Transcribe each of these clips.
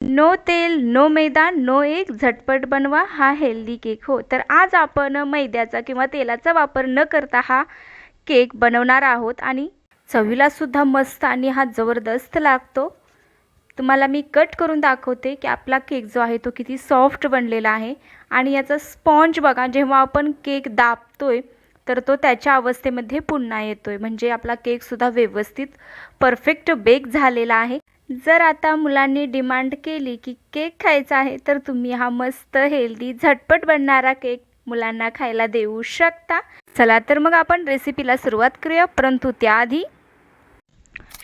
No तेल no मैदा no एक झटपट बनवा हा हेल्दी केक हो. तर आज आपण मैद्याचा किंवा तेलाचा वापर न करता हा केक बनवणार आहोत आणि चवीलासुद्धा मस्त आणि हा जबरदस्त लागतो. तुम्हाला मी कट करून दाखवते की आपला केक जो आहे तो किती सॉफ्ट बनलेला आहे आणि याचा स्पॉन्ज बघा जेव्हा आपण केक दाबतोय तर तो त्याच्या अवस्थेमध्ये पुन्हा येतो आहे म्हणजे आपला केकसुद्धा व्यवस्थित परफेक्ट बेक झालेला आहे. जर आता मुलांनी डिमांड केली की केक खायचा आहे तर तुम्ही हा मस्त हेल्दी झटपट बनणारा केक मुलांना खायला देऊ शकता. चला तर मग आपण रेसिपीला सुरुवात करूया. परंतु त्याआधी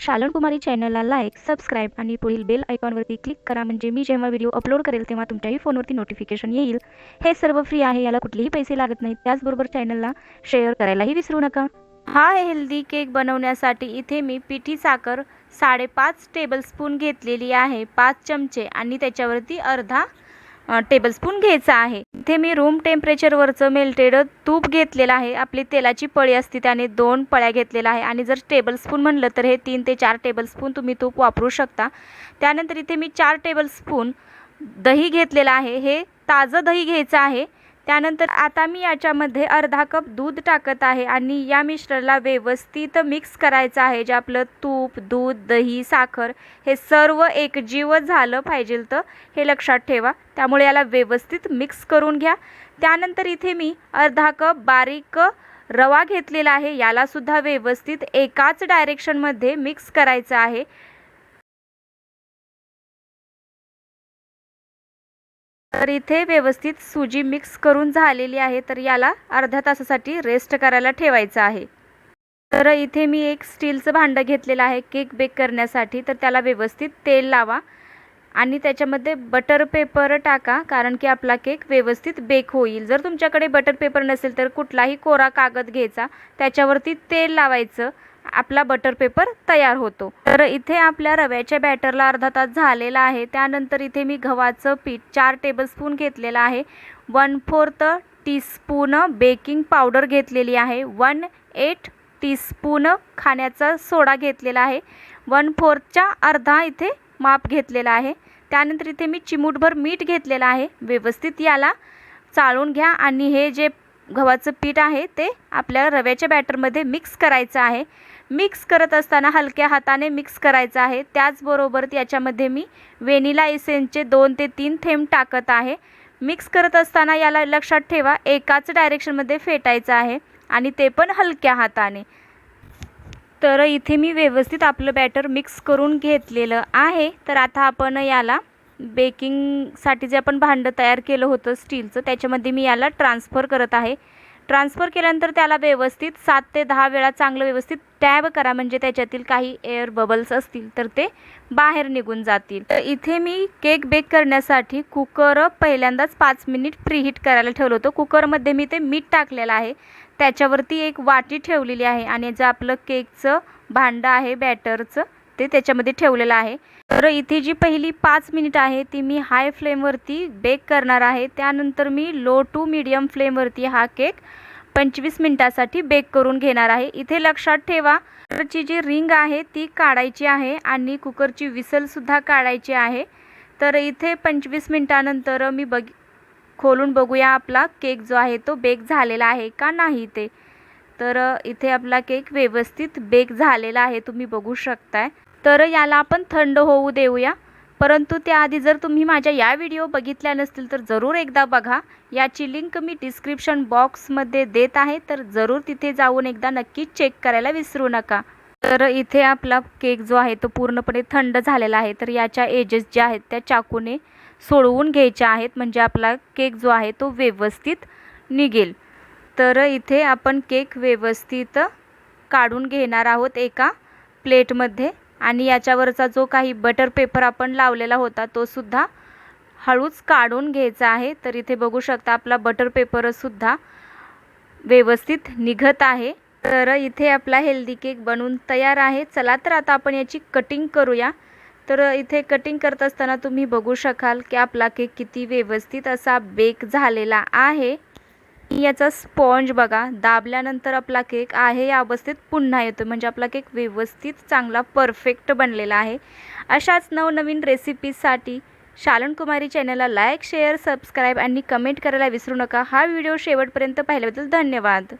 शालन कुमारी चॅनलला लाईक सबस्क्राईब आणि पुढील बेल आयकॉनवरती क्लिक करा. म्हणजे मी जेव्हा व्हिडिओ अपलोड करेल तेव्हा तुमच्याही फोनवरती नोटिफिकेशन येईल. हे सर्व फ्री आहे याला कुठलेही पैसे लागत नाहीत. त्याचबरोबर चॅनलला शेअर करायलाही विसरू नका. हा हेल्दी केक बनवण्यासाठी इथे मी पिठी साखर साडेपाच टेबलस्पून घेतलेली आहे. पाच चमचे आणि त्याच्यावरती अर्धा टेबलस्पून घ्यायचा आहे. इथे मी रूम टेम्परेचरवरचं मेल्टेड तूप घेतलेलं आहे. आपली तेलाची पळी असते त्याने दोन पळ्या घेतलेल्या आहे. आणि जर टेबलस्पून म्हणलं तर हे तीन ते चार टेबलस्पून तुम्ही तूप वापरू शकता. त्यानंतर इथे मी चार टेबलस्पून दही घेतलेलं आहे. हे ताजं दही घ्यायचं आहे. त्यानंतर आता मी याच्यामध्ये अर्धा कप दूध टाकत आहे आणि या मिश्रणाला व्यवस्थित मिक्स करायचं आहे. जे आपलं तूप दूध दही साखर हे सर्व एकजीव झालं पाहिजे तर हे लक्षात ठेवा. त्यामुळे याला व्यवस्थित मिक्स करून घ्या. त्यानंतर इथे मी अर्धा कप बारीक रवा घेतलेला आहे. यालासुद्धा व्यवस्थित एकाच डायरेक्शनमध्ये मिक्स करायचं आहे. तर इथे व्यवस्थित सुजी मिक्स करून झालेली आहे तर याला अर्ध्या तासासाठी रेस्ट करायला ठेवायचं आहे. तर इथे मी एक स्टीलचं भांडं घेतलेलं आहे केक बेक करण्यासाठी. तर त्याला व्यवस्थित तेल लावा आणि त्याच्यामध्ये बटर पेपर टाका कारण की आपला केक व्यवस्थित बेक होईल. जर तुमच्याकडे बटर पेपर नसेल तर कुठलाही कोरा कागद घ्यायचा त्याच्यावरती तेल लावायचं. आपला बटर पेपर तयार होतो. तर इथे आपल्या रव्याच्या बॅटरला अर्धा तास झालेला आहे. त्यानंतर इथे मी गव्हाचं पीठ चार टेबलस्पून घेतलेलं आहे. One fourth teaspoon baking powder घेतलेली आहे. वन एट टीस्पून खाण्याचा सोडा घेतलेला आहे. वन फोर्थच्या अर्धा इथे माप घेतलेला आहे. त्यानंतर इथे मी चिमूटभर मीठ घेतलेलं आहे. व्यवस्थित याला चाळून घ्या आणि हे जे गव्हाचं पीठ आहे ते आपल्या रव्याच्या बॅटरमध्ये मिक्स करायचं आहे. मिक्स करत असताना हलक्या हाताने मिक्स करायचं आहे. त्याचबरोबर याच्यामध्ये मी वेनिला इसेन्सचे दोन ते तीन थेंब टाकत आहे. मिक्स करत असताना याला लक्षात ठेवा एकाच डायरेक्शनमध्ये फेटायचं आहे आणि ते पण हलक्या हाताने. तर इथे मी व्यवस्थित आपलं बॅटर मिक्स करून घेतलेलं आहे. तर आता आपण याला बेकिंगसाठी जे आपण भांडं तयार केलं होतं स्टीलचं त्याच्यामध्ये मी याला ट्रान्सफर करत आहे. ट्रान्सफर केल्यानंतर त्याला व्यवस्थित सात ते दहा वेळा चांगलं व्यवस्थित टॅब करा म्हणजे त्याच्यातील काही एअर बबल्स असतील तर ते बाहेर निघून जातील. तर इथे मी केक बेक करण्यासाठी कुकर पहिल्यांदाच पाच मिनिट प्रीहीट करायला ठेवलं होतं. कुकरमध्ये मी ते मीठ टाकलेलं आहे. त्याच्यावरती एक वाटी ठेवलेली आहे आणि जे आपलं केकचं भांडं आहे बॅटरचं ते त्याच्यामध्ये ठेवलेलं आहे. तर इथे जी पहिली पाच मिनिट आहे ती मी हाय फ्लेमवरती बेक करणार आहे. त्यानंतर मी लो टू मीडियम फ्लेमवरती हा केक पंचवीस मिनटासाठी बेक करून घेणार आहे. इथे लक्षात ठेवा कुकरची जी रिंग आहे ती काढायची आहे आणि कुकरची विसलसुद्धा काढायची आहे. तर इथे पंचवीस मिनटानंतर मी बघ खोलून बघूया आपला केक जो आहे तो बेक झालेला आहे का नाही ते तर इथे आपला केक व्यवस्थित बेक झालेला आहे तुम्ही बघू शकताय. तर याला आपण थंड होऊ देऊया. परंतु त्याआधी जर तुम्ही माझ्या या व्हिडिओ बघितल्या नसतील तर जरूर एकदा बघा. याची लिंक मी डिस्क्रिप्शन बॉक्समध्ये देत आहे तर जरूर तिथे जाऊन एकदा नक्की चेक करायला विसरू नका. तर इथे आपला केक जो आहे तो पूर्णपणे थंड झालेला आहे. तर याच्या एजेस ज्या आहेत त्या चाकूने सोडवून घ्यायच्या आहेत. म्हणजे आपला केक जो आहे तो व्यवस्थित निघेल. तर इथे आपण केक व्यवस्थित काढून घेणार आहोत एका प्लेटमध्ये. आणि याच्यावरचा जो काही बटर पेपर आपण लावलेला होता तो सुद्धा हळूच काढून घ्यायचा आहे. तर इथे बघू शकता आपला बटर पेपरसुद्धा व्यवस्थित निघत आहे. तर इथे आपला हेल्दी केक बनवून तयार आहे. चला तर आता आपण याची कटिंग करूया. तर इथे कटिंग करत असताना तुम्ही बघू शकाल की आपला केक किती व्यवस्थित असा बेक झालेला आहे. याचा स्पॉन्ज बघा दाबल्यानंतर आपला केक आहे या अवस्थेत पुन्हा येतो म्हणजे आपला केक व्यवस्थित चांगला परफेक्ट बनलेला आहे. अशाच नवनवीन रेसिपीजसाठी शालन कुमारी चॅनलला लाईक शेअर सबस्क्राईब आणि कमेंट करायला विसरू नका. हा व्हिडिओ शेवटपर्यंत पाहिल्याबद्दल धन्यवाद.